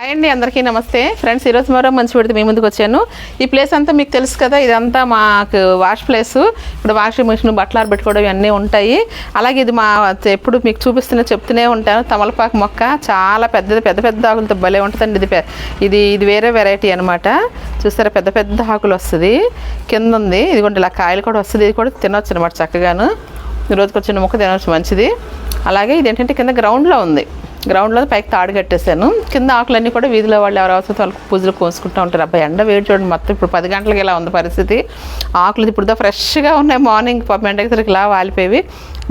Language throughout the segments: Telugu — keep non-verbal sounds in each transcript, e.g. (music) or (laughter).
హాయ్ అండి అందరికీ నమస్తే. ఫ్రెండ్స్ ఈరోజు మరో మంచి పెడితే మీ ముందుకు వచ్చాను. ఈ ప్లేస్ అంతా మీకు తెలుసు కదా ఇదంతా మాకు వాష్ ప్లేస్. ఇప్పుడు వాషింగ్ మిషన్ బట్టలు పెట్టుకోవడం ఇవన్నీ ఉంటాయి. అలాగే ఇది మా ఎప్పుడు మీకు చూపిస్తున్న చెప్తూనే ఉంటాను. తమలపాకు మొక్క చాలా పెద్దది పెద్ద పెద్ద ఆకులతో భలే ఉంటుందండి. ఇది ఇది ఇది వేరే వెరైటీ అనమాట చూస్తారా పెద్ద పెద్ద ఆకులు వస్తుంది. కింద ఉంది. ఇదిగోండి ఇలా కాయలు కూడా వస్తుంది. ఇది కూడా తినవచ్చు అనమాట చక్కగాను. ఈ వచ్చిన మొక్క తినవచ్చు మంచిది. అలాగే ఇది ఏంటంటే కింద గ్రౌండ్లో ఉంది. గ్రౌండ్లో పైకి తాడు కట్టేశాను. కింద ఆకులన్నీ కూడా వీధిలో వాళ్ళు ఎవరు అవసరం వాళ్ళకి పూజలు కోసుకుంటూ ఉంటారు. అబ్బాయి ఎండ వేడి చూడండి మొత్తం ఇప్పుడు పది గంటలకి ఇలా ఉంది పరిస్థితి. ఆకులు ఇప్పుడు ఫ్రెష్గా ఉన్నాయి. మార్నింగ్ పాపం ఎండకి ఇలా వాలిపోయి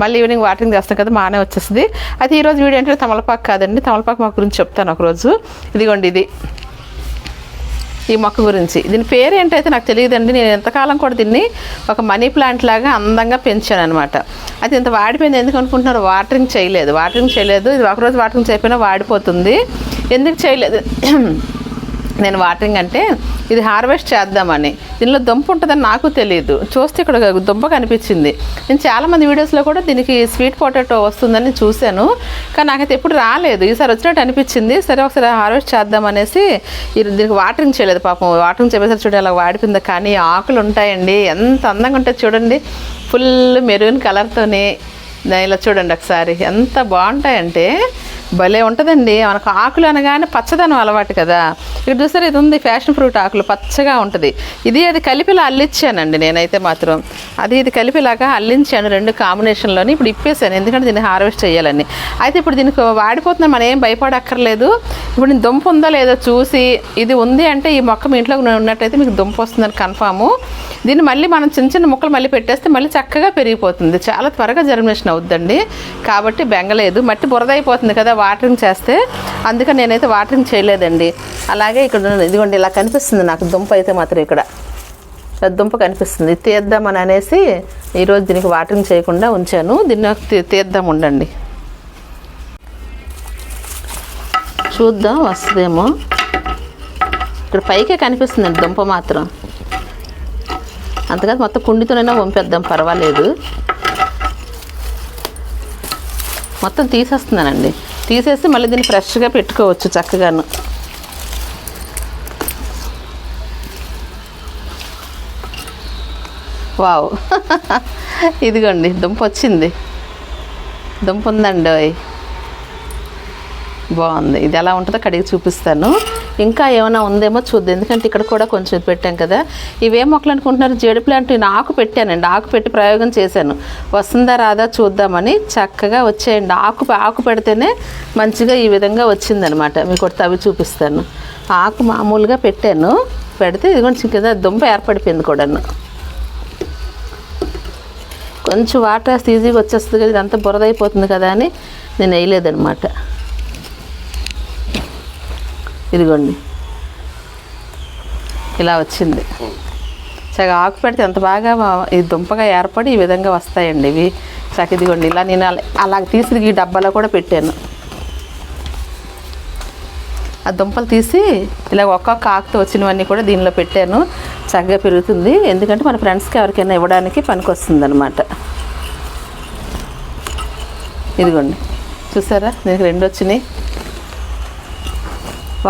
మళ్ళీ ఈవినింగ్ వాటరింగ్ చేస్తాం కదా మానే వచ్చేస్తుంది. అయితే ఈరోజు వీడియో అంటే తమలపాకు కాదండి. తమలపాకు మా గురించి చెప్తాను ఒకరోజు. ఇదిగోండి ఇది. ఈ మొక్క గురించి. దీని పేరు ఏంటైతే నాకు తెలియదండి. నేను ఎంతకాలం కూడా దీన్ని ఒక మనీ ప్లాంట్ లాగా అందంగా పెంచాను అనమాట అది ఇంత వాడిపోయింది. ఎందుకు అనుకుంటున్నారు? వాటరింగ్ చేయలేదు. వాటరింగ్ చేయలేదు. ఇది ఒకరోజు వాటరింగ్ చేయకపోయినా వాడిపోతుంది. ఎందుకు చేయలేదు? నేను వాటరింగ్ అంటే ఇది హార్వెస్ట్ చేద్దామని. దీనిలో దుంప ఉంటుందని నాకు తెలియదు చూస్తే ఇక్కడ దుంప కనిపించింది. నేను చాలామంది వీడియోస్లో కూడా దీనికి స్వీట్ పొటాటో వస్తుందని చూశాను. కానీ నాకైతే ఎప్పుడు రాలేదు. ఈసారి వచ్చినట్టు అనిపించింది. సరే ఒకసారి హార్వెస్ట్ చేద్దామనేసి దీనికి వాటరింగ్ చేయలేదు పాపం. వాటరింగ్ చెప్పేసరి చూడండి అలా వాడిపోయింది. కానీ ఆకులు ఉంటాయండి. ఎంత అందంగా ఉంటుంది చూడండి. ఫుల్ మెరూన్ కలర్తోనే. ఇలా చూడండి ఒకసారి. ఎంత బాగుంటాయంటే భలే ఉంటుందండి. మనకు ఆకులు అనగానే పచ్చదనం అలవాటు కదా. ఇక్కడ చూసారు ఇది ఉంది ఫ్యాషన్ ఫ్రూట్ ఆకులు పచ్చగా ఉంటుంది. ఇది అది కలిపిలా అల్లించానండి నేనైతే మాత్రం. అది ఇది కలిపిలాగా అల్లించాను రెండు కాంబినేషన్లోని. ఇప్పుడు ఇప్పేసాను ఎందుకంటే దీన్ని హార్వెస్ట్ చేయాలని. అయితే ఇప్పుడు దీనికి వాడిపోతున్నా మనం ఏం భయపడక్కర్లేదు. ఇప్పుడు నేను దుంప ఉందో లేదో చూసి ఇది ఉంది అంటే ఈ మొక్క మీ ఇంట్లో ఉన్నట్టయితే మీకు దుంప వస్తుందని కన్ఫాము. దీన్ని మళ్ళీ మనం చిన్న చిన్న ముక్కలు మళ్ళీ పెట్టేస్తే మళ్ళీ చక్కగా పెరిగిపోతుంది. చాలా త్వరగా జర్మినేషన్ అవుద్దండి. కాబట్టి బెంగలేదు. మట్టి బురద అయిపోతుంది కదా వాటరింగ్ చేస్తే అందుకని నేనైతే వాటరింగ్ చేయలేదండి. అలాగే ఇక్కడ ఇదిగోండి ఇలా కనిపిస్తుంది నాకు దుంప అయితే మాత్రం ఇక్కడ. దుంప కనిపిస్తుంది. తీద్దామని అనేసి ఈరోజు దీనికి వాటరింగ్ చేయకుండా ఉంచాను. దీన్ని తీ- తీద్దాం ఉండండి. చూద్దాం వస్తుందేమో. ఇక్కడ పైకే కనిపిస్తుందండి దుంప మాత్రం. అంతగా మొత్తం కుండితోనైనా వంపేద్దాం పర్వాలేదు. మొత్తం తీసేస్తున్నానండి. తీసేసి మళ్ళీ దీన్ని ఫ్రెష్గా పెట్టుకోవచ్చు చక్కగాను. వావ్. (laughs) ఇదిగోండి దుంప వచ్చింది దుంప ఉందండి ఓయ్. బాగుంది. ఇది ఎలా ఉంటుందో కడిగి చూపిస్తాను. ఇంకా ఏమైనా ఉందేమో చూద్దాం. ఎందుకంటే ఇక్కడ కూడా కొంచెం పెట్టాం కదా. ఇవేం మొక్కలు అనుకుంటున్నారు? జేడు ప్లాంట్ నేను ఆకు పెట్టానండి. ఆకు పెట్టి ప్రయోగం చేశాను. వస్తుందా రాదా చూద్దామని చక్కగా వచ్చేయండి. ఆకు ఆకు పెడితేనే మంచిగా ఈ విధంగా వచ్చిందనమాట. మీకు ఒకటి తవ్వి చూపిస్తాను. ఆకు మామూలుగా పెట్టాను. పెడితే ఇది కొంచెం కింద దుంప ఏర్పడిపోయింది కూడాను. కొంచెం వాటర్ ఈజీగా వచ్చేస్తుంది కదా. ఇదంతా బురద అయిపోతుంది కదా అని నేను వేయలేదనమాట. ఇదిగోండి. ఇలా వచ్చింది. చక్కగా ఆకు పెడితే ఎంత బాగా ఈ దుంపగా ఏర్పడి ఈ విధంగా వస్తాయండి ఇవి. చక్క ఇదిగోండి ఇలా నేను అలా అలా తీసి ఈ డబ్బాలో కూడా పెట్టాను. ఆ దుంపలు తీసి ఇలా ఒక్కొక్క ఆకుతో వచ్చినవన్నీ కూడా దీనిలో పెట్టాను. చక్కగా పెరుగుతుంది. ఎందుకంటే మన ఫ్రెండ్స్కి ఎవరికైనా ఇవ్వడానికి పనికొస్తుంది అనమాట ఇదిగోండి. చూసారా? దీనికి రెండు వచ్చినాయి.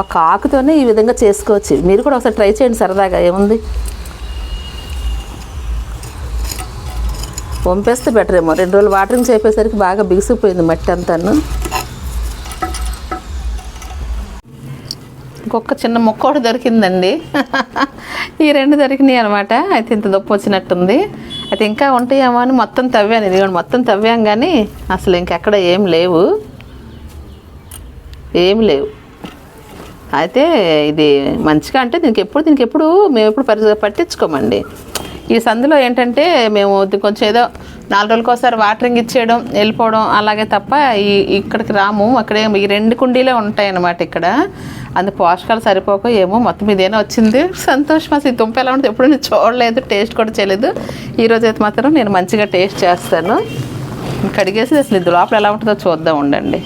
ఒక ఆకుతోనే ఈ విధంగా చేసుకోవచ్చు. మీరు కూడా ఒకసారి ట్రై చేయండి సరదాగా. ఏముంది? వంపేస్తే బెటర్ ఏమో. రెండు రోజులు వాటరింగ్ చేపేసరికి బాగా బిగిసిపోయింది మట్టి అంతాను. ఇంకొక చిన్న మొక్క ఒకటి దొరికిందండి. (laughs) ఈ రెండు దొరికినాయి అనమాట అయితే ఇంత దొప్ప వచ్చినట్టుంది. అయితే ఇంకా ఉంటాయేమో అని మొత్తం తవ్వాను. ఇదిగోండి మొత్తం తవ్వాం కానీ అసలు ఇంకెక్కడ ఏం లేవు. ఏం లేవు. అయితే ఇది మంచిగా అంటే దీనికి ఎప్పుడు దీనికి ఎప్పుడు మేము ఎప్పుడు పరి పట్టించుకోమండి. ఈ సందులో ఏంటంటే మేము కొంచెం ఏదో నాలుగు రోజులకోసారి వాటరింగ్ ఇచ్చేయడం వెళ్ళిపోవడం అలాగే తప్ప ఈ ఇక్కడికి రాము. అక్కడే ఈ రెండు కుండీలే ఉంటాయన్నమాట ఇక్కడ. అందు పోషకాలు సరిపోక ఏమో మొత్తం ఇదేనా వచ్చింది. సంతోషం అసలు ఈ దుంప ఎలా ఉంటుంది ఎప్పుడు నేను చూడలేదు టేస్ట్ కూడా చేయలేదు. ఈరోజు అయితే మాత్రం నేను మంచిగా టేస్ట్ చేస్తాను. కడిగేసి అసలు ఇది లోపల ఎలా ఉంటుందో చూద్దాం ఉండండి.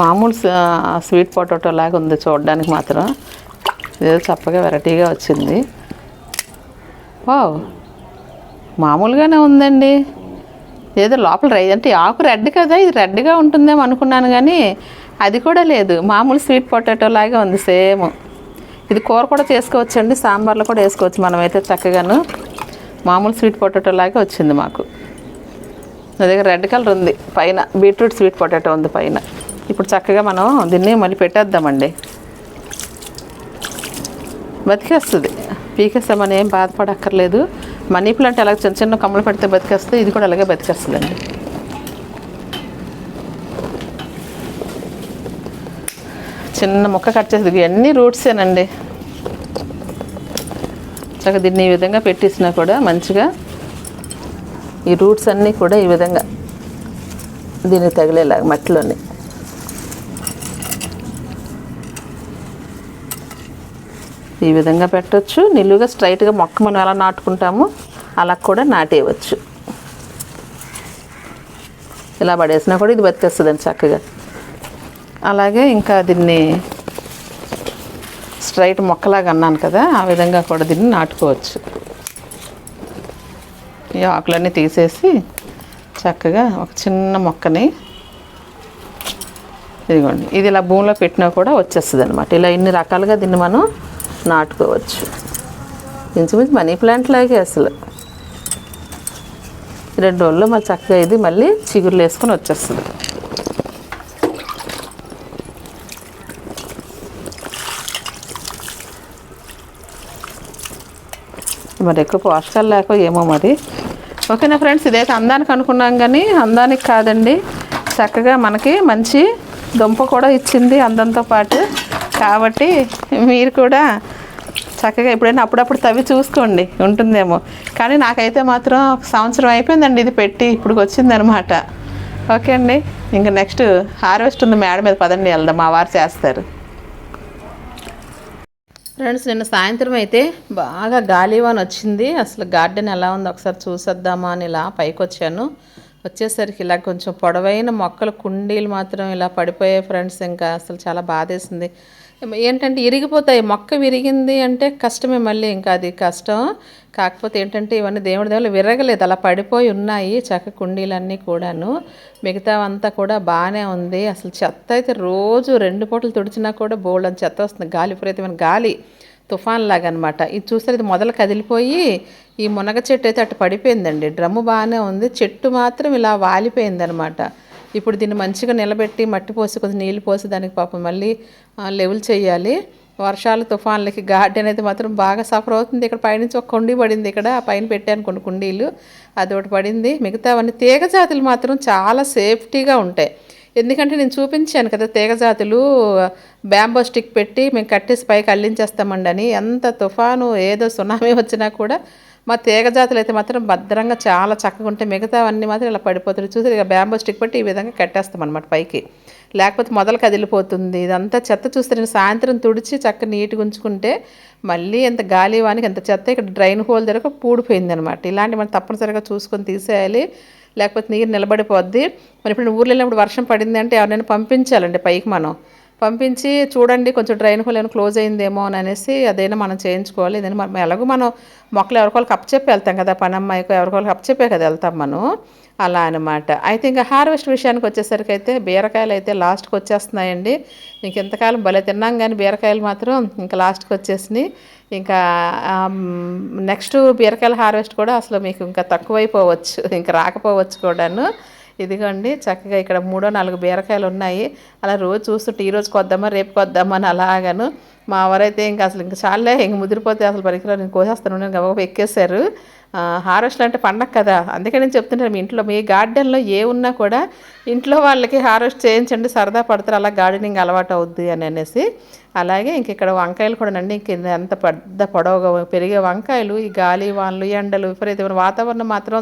మామూలు స్వీట్ పొటాటో లాగా ఉంది చూడడానికి మాత్రం. ఏదో చప్పగా వెరైటీగా వచ్చింది. వావ్! మామూలుగానే ఉందండి. ఏదో లోపల రై అంటే ఆకు రెడ్ కదా ఇది రెడ్గా ఉంటుందేమో అనుకున్నాను కానీ అది కూడా లేదు. మామూలు స్వీట్ పొటాటో లాగే ఉంది సేమ్. ఇది కూర కూడా చేసుకోవచ్చు అండి సాంబార్లో కూడా వేసుకోవచ్చు మనమైతే చక్కగాను. మామూలు స్వీట్ పొటాటో లాగే వచ్చింది మాకు. నా దగ్గర రెడ్ కలర్ ఉంది పైన బీట్రూట్ స్వీట్ పొటాటో ఉంది పైన. ఇప్పుడు చక్కగా మనం దీన్ని మళ్ళీ పెట్టేద్దామండి. బతికేస్తుంది. పీకేస్తామని ఏం బాధపడక్కర్లేదు. మనీ ప్లాంట్ అలాగే చిన్న చిన్న కమ్మలు పెడితే బతికేస్తే ఇది కూడా అలాగే బతికేస్తుందండి. చిన్న ముక్క కట్ చేసి ఇవన్నీ రూట్సేనండి. చక్కగా దీన్ని ఈ విధంగా పెట్టేసినా కూడా మంచిగా ఈ రూట్స్ అన్నీ కూడా ఈ విధంగా దీనికి తగిలేలాగా మట్టిలోని ఈ విధంగా పెట్టవచ్చు నిలువుగా స్ట్రైట్గా మొక్క మనం ఎలా నాటుకుంటామో అలా కూడా నాటేయవచ్చు. ఇలా పడేసినా కూడా ఇది బతికేస్తుందండి చక్కగా. అలాగే ఇంకా దీన్ని స్ట్రైట్ మొక్కలాగా అన్నాను కదా ఆ విధంగా కూడా దీన్ని నాటుకోవచ్చు. ఈ ఆకులన్నీ తీసేసి చక్కగా ఒక చిన్న మొక్కని ఇదిగోండి ఇది ఇలా భూమిలో పెట్టినా కూడా వచ్చేస్తుంది అనమాట ఇలా ఇన్ని రకాలుగా దీన్ని మనం నాటుకోవచ్చు. ఇంచుమించు మనీ ప్లాంట్ లాగే అసలు. రెండు రోజుల్లో మళ్ళీ చక్కగా ఇది మళ్ళీ చిగురులు వేసుకొని వచ్చేస్తుంది. మరి ఎక్కువ పోషకాలు లేక ఏమో మరి. ఓకేనా ఫ్రెండ్స్ ఇదైతే అందానికి అనుకున్నాం కానీ అందానికి కాదండి. చక్కగా మనకి మంచి దుంప కూడా ఇచ్చింది అందంతో పాటు. కాబట్టి మీరు కూడా చక్కగా ఎప్పుడైనా అప్పుడప్పుడు తవ్వి చూసుకోండి. ఉంటుందేమో. కానీ నాకైతే మాత్రం ఒక సంవత్సరం అయిపోయిందండి ఇది పెట్టి ఇప్పుడు వచ్చిందనమాట. ఓకే అండి. ఇంకా నెక్స్ట్ హార్వెస్ట్ ఉంది మేడ మీద. పదండి వెళ్దాం. మా వారు చేస్తారు. ఫ్రెండ్స్ నిన్న సాయంత్రం అయితే బాగా గాలివాన్ వచ్చింది. అసలు గార్డెన్ ఎలా ఉందో ఒకసారి చూసేద్దామా అని ఇలా పైకి వచ్చాను వచ్చేసరికి ఇలా కొంచెం పొడవైన మొక్కలు కుండీలు మాత్రం ఇలా పడిపోయాయి ఫ్రెండ్స్. ఇంకా అసలు చాలా బాధేసింది. ఏంటంటే ఇరిగిపోతాయి. మొక్క విరిగింది అంటే కష్టమే మళ్ళీ ఇంకా అది కష్టం. కాకపోతే ఏంటంటే ఇవన్నీ దేవుడి దేవుళ్ళు విరగలేదు. అలా పడిపోయి ఉన్నాయి చక్క కుండీలన్నీ కూడాను. మిగతావంతా కూడా బాగానే ఉంది. అసలు చెత్త అయితే రోజు రెండు పూటలు తుడిచినా కూడా బోల్డ్ అని చెత్త వస్తుంది. గాలి విపరీతమైన గాలి తుఫాన్ లాగా అనమాట ఇది చూస్తే ఇది మొదలు కదిలిపోయి ఈ మునగ చెట్టు అయితే అటు పడిపోయిందండి. డ్రమ్ము బాగానే ఉంది. చెట్టు మాత్రం ఇలా వాలిపోయింది అనమాట ఇప్పుడు దీన్ని మంచిగా నిలబెట్టి మట్టి పోసి కొంచెం నీళ్ళు పోసి దానికి పాపం మళ్ళీ లెవెల్ చేయాలి. వర్షాలు తుఫాన్లకి గార్డెన్ అయితే మాత్రం బాగా సఫర్ అవుతుంది. ఇక్కడ పైనుంచి ఒక కుండీ పడింది ఇక్కడ ఆ పైన పెట్టాను కొన్ని కుండీలు. అది ఒకటి పడింది. మిగతావన్నీ తీగ జాతులు మాత్రం చాలా సేఫ్టీగా ఉంటాయి. ఎందుకంటే నేను చూపించాను కదా తీగ జాతులు బ్యాంబో స్టిక్ పెట్టి మేము కట్టేసి పైకి అల్లించేస్తామండి అని ఎంత తుఫాను ఏదో సునామీ వచ్చినా కూడా మా తీగ జాతులు అయితే మాత్రం భద్రంగా చాలా చక్కగా ఉంటాయి మిగతావన్నీ మాత్రం ఇలా పడిపోతుంది చూసి ఇక బ్యాంబో స్టిక్ పెట్టి ఈ విధంగా కట్టేస్తాం అనమాట పైకి. లేకపోతే మొదలు కదిలిపోతుంది. ఇదంతా చెత్త చూస్తే నేను సాయంత్రం తుడిచి చక్క నీట్గా ఉంచుకుంటే మళ్ళీ ఎంత గాలి వానికి ఎంత చెత్త ఇక్కడ డ్రైన్ హోల్ దగ్గర పూడిపోయింది అనమాట ఇలాంటి మనం తప్పనిసరిగా చూసుకొని తీసేయాలి. లేకపోతే నీరు నిలబడిపోద్ది. మరి ఇప్పుడు ఊర్లో వెళ్ళినప్పుడు వర్షం పడింది అంటే ఎవరైనా పంపించాలండి పైకి మనం. పంపించి చూడండి కొంచెం డ్రైన్ హోల్ ఏమైనా క్లోజ్ అయిందేమో అని అనేసి అదైనా మనం చేయించుకోవాలి. ఇదైనా మనం ఎలాగో మనం మొక్కలు ఎవరికోళ్ళకి అప్పచెప్పి వెళ్తాం కదా పని అమ్మాయికి ఎవరికోళ్ళకి అప్పచెప్పే కదా వెళ్తాం మనం. అలా అనమాట అయితే ఇంకా హార్వెస్ట్ విషయానికి వచ్చేసరికి అయితే బీరకాయలు అయితే లాస్ట్కి వచ్చేస్తున్నాయండి. ఇంక ఇంతకాలం భలే తిన్నాం కానీ బీరకాయలు మాత్రం ఇంకా లాస్ట్కి వచ్చేసినాయి. ఇంకా నెక్స్ట్ బీరకాయల హార్వెస్ట్ కూడా అసలు మీకు ఇంకా తక్కువైపోవచ్చు ఇంకా రాకపోవచ్చు కూడాను. ఇదిగోండి చక్కగా ఇక్కడ మూడో నాలుగు బీరకాయలు ఉన్నాయి. అలా రోజు చూస్తుంటే ఈరోజు కొద్దామా రేపు కొద్దామా అని అలాగాను. మా వారైతే ఇంకా అసలు ఇంకా చాలే ఇంక ముదిరిపోతే అసలు పరికరాలు నేను కోసేస్తాను నేను గబగబా ఎక్కేశారు. హార్వెస్ట్ అంటే పండగ కదా అందుకే నేను చెప్తుంటాను మీ ఇంట్లో మీ గార్డెన్లో ఏ ఉన్నా కూడా ఇంట్లో వాళ్ళకి హార్వెస్ట్ చేయించండి సరదా పడతారు అలా గార్డెనింగ్ అలవాటు అవుద్ది అని అనేసి. అలాగే ఇంక ఇక్కడ వంకాయలు కూడా అండి ఇంక ఎంత పెద్ద పొడవుగా పెరిగే వంకాయలు ఈ గాలి వానలు ఎండలు విపరీతమైన వాతావరణం మాత్రం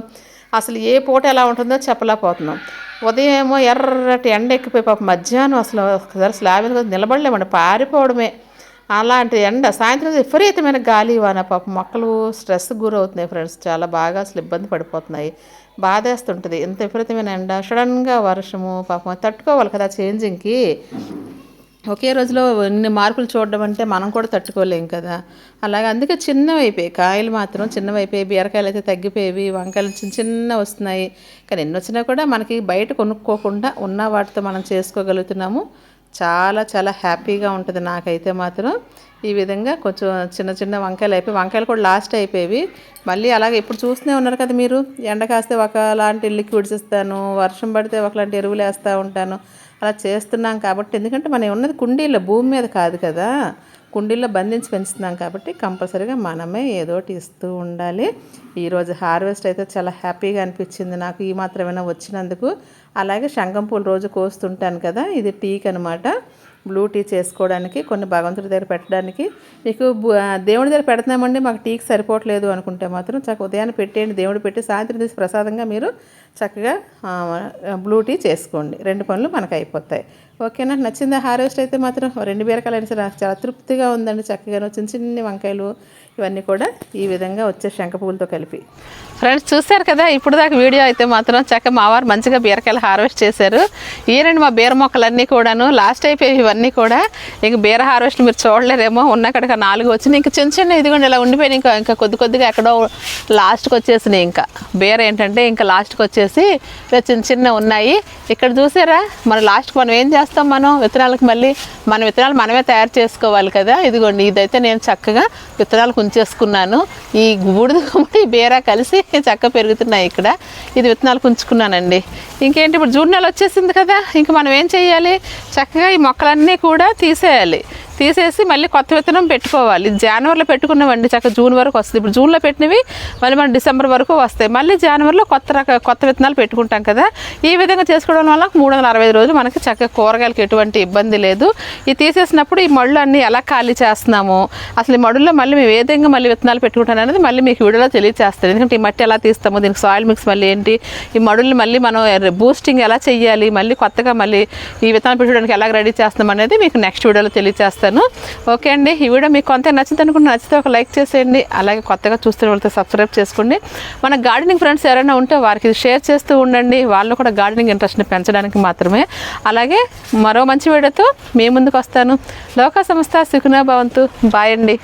అసలు ఏ పూట ఎలా ఉంటుందో చెప్పలేకపోతున్నాం. ఉదయం ఏమో ఎర్రటి ఎండ ఎక్కిపోయి పాప మధ్యాహ్నం అసలు ఒకసారి స్లాబ్ మీద నిలబడలేమండి పారిపోవడమే. అలాంటి ఎండ సాయంత్రం విపరీతమైన గాలి వాన పాప మొక్కలు స్ట్రెస్ గురవుతున్నాయి ఫ్రెండ్స్ చాలా బాగా అసలు ఇబ్బంది పడిపోతున్నాయి. బాధేస్తుంటుంది ఎంత విపరీతమైన ఎండ సడన్గా వర్షము పాపం తట్టుకోవాలి కదా చేంజింగ్కి. ఒకే రోజులో ఇన్ని మార్పులు చూడడం అంటే మనం కూడా తట్టుకోలేం కదా. అలాగే అందుకే చిన్నవైపోయాయి కాయలు మాత్రం చిన్నవైపోయాయి బీరకాయలు అయితే తగ్గిపోయేవి వంకాయలు చిన్న చిన్న వస్తున్నాయి. కానీ ఎన్ని వచ్చినా కూడా మనకి బయట కొనుక్కోకుండా ఉన్న వాటితో మనం చేసుకోగలుగుతున్నాము. చాలా చాలా హ్యాపీగా ఉంటుంది నాకైతే మాత్రం. ఈ విధంగా కొంచెం చిన్న చిన్న వంకాయలు అయిపోయి వంకాయలు కూడా లాస్ట్ అయిపోయేవి. మళ్ళీ అలాగే ఇప్పుడు చూస్తూనే ఉన్నారు కదా మీరు ఎండ కాస్తే ఒకలాంటి లిక్విడ్స్ ఇస్తాను వర్షం పడితే ఒకలాంటి ఎరువులు వేస్తూ ఉంటాను. అలా చేస్తున్నాం కాబట్టి ఎందుకంటే మనం ఉన్నది కుండీలో భూమి మీద కాదు కదా. కుండీల్లో బంధించి పెంచుతున్నాం కాబట్టి కంపల్సరీగా మనమే ఏదో ఒకటి ఇస్తూ ఉండాలి. ఈరోజు హార్వెస్ట్ అయితే చాలా హ్యాపీగా అనిపించింది నాకు. ఈ మాత్రమైనా వచ్చినందుకు. అలాగే శంఖం పూలు రోజు కోస్తుంటాను కదా ఇది టీక్ అనమాట బ్లూ టీ చేసుకోవడానికి కొన్ని భగవంతుడి దగ్గర పెట్టడానికి. మీకు దేవుడి దగ్గర పెడుతున్నామండి మాకు టీకి సరిపోవట్లేదు అనుకుంటే మాత్రం చక్కగా ఉదయాన్నే పెట్టేయండి దేవుడు పెట్టి సాయంత్రం తీసి ప్రసాదంగా మీరు చక్కగా బ్లూ టీ చేసుకోండి. రెండు పనులు మనకు అయిపోతాయి. ఓకేనా? నచ్చిందా హార్వెస్ట్ అయితే మాత్రం రెండు బీరకాయలు అయినా సరే నాకు చాలా తృప్తిగా ఉందండి చక్కగా చిన్న చిన్న వంకాయలు ఇవన్నీ కూడా ఈ విధంగా వచ్చే శంఖ పువ్వులతో కలిపి. ఫ్రెండ్స్ చూశారు కదా? ఇప్పుడు దాకా వీడియో అయితే మాత్రం చక్క మా వారు మంచిగా బీరకాయలు హార్వెస్ట్ చేశారు. ఈరండి మా బీర మొక్కలన్నీ కూడాను. లాస్ట్ అయిపోయి ఇవన్నీ కూడా ఇంక బీర హార్వెస్ట్ మీరు చూడలేరేమో ఉన్న అక్కడికి నాలుగు వచ్చినాయి. ఇంకా చిన్న చిన్న ఇదిగోండి ఇలా ఉండిపోయినాయి. ఇంకా ఇంకా కొద్ది కొద్దిగా ఎక్కడో లాస్ట్కి వచ్చేసినాయి ఇంకా. బీర ఏంటంటే ఇంకా లాస్ట్కి వచ్చేసి ఇలా చిన్న చిన్న ఉన్నాయి. ఇక్కడ చూసారా మన లాస్ట్కి మనం ఏం చేస్తాం మనం? విత్తనాలకు మళ్ళీ మన విత్తనాలు మనమే తయారు చేసుకోవాలి కదా. ఇదిగోండి ఇదైతే నేను చక్కగా విత్తనాలు ఉంచేసుకున్నాను ఈ బూడిద గుమ్మడి ఈ బీర కలిసి చక్కగా పెరుగుతున్నాయి ఇక్కడ. ఇది విత్తనాలు ఉంచుకున్నానండి ఇంకేంటి ఇప్పుడు జూన్ నెల వచ్చేసింది కదా. ఇంకా మనం ఏం చేయాలి చక్కగా ఈ మొక్కలన్నీ కూడా తీసేయాలి. తీసేసి మళ్ళీ కొత్త విత్తనం పెట్టుకోవాలి. జనవరిలో పెట్టుకున్నవండి చక్కగా జూన్ వరకు వస్తుంది. ఇప్పుడు జూన్లో పెట్టినవి మళ్ళీ మనం డిసెంబర్ వరకు వస్తాయి. మళ్ళీ జనవరిలో కొత్త రక కొత్త విత్తనాలు పెట్టుకుంటాం కదా. ఈ విధంగా చేసుకోవడం వల్ల మూడు వందల అరవై రోజులు మనకి చక్కగా కూరగాయలకి ఎటువంటి ఇబ్బంది లేదు. ఇది తీసేసినప్పుడు ఈ మడులు అన్నీ ఎలా ఖాళీ చేస్తున్నాము? అసలు ఈ మడుల్లో మళ్ళీ మేము ఏ విధంగా మళ్ళీ విత్తనాలు పెట్టుకుంటాను అనేది మళ్ళీ మీకు వీడియోలో తెలియజేస్తాను ఎందుకంటే ఈ మట్టి ఎలా తీస్తాము? దీనికి సాయిల్ మిక్స్ మళ్ళీ ఏంటి? ఈ మడుల్ని మళ్ళీ మనం బూస్టింగ్ ఎలా చేయాలి? మళ్ళీ కొత్తగా మళ్ళీ ఈ విత్తనాలు పెట్టుకోవడానికి ఎలా రెడీ చేస్తాం అనేది మీకు నెక్స్ట్ వీడియోలో తెలియజేస్తాను ఓకే అండి ఈ వీడియో మీకు కొంత నచ్చింది అనుకుంటే నచ్చితే ఒక లైక్ చేసేయండి అలాగే కొత్తగా చూస్తున్న వాళ్ళతో సబ్స్క్రైబ్ చేసుకోండి. మన గార్డెనింగ్ ఫ్రెండ్స్ ఎవరైనా ఉంటే వారికి షేర్ చేస్తూ ఉండండి వాళ్ళు కూడా గార్డెనింగ్ ఇంట్రెస్ట్ని పెంచడానికి మాత్రమే. అలాగే మరో మంచి వీడియోతో మీ ముందుకు వస్తాను. లోక సంస్థ సుఖనా భవంతు. బాయ్ అండి.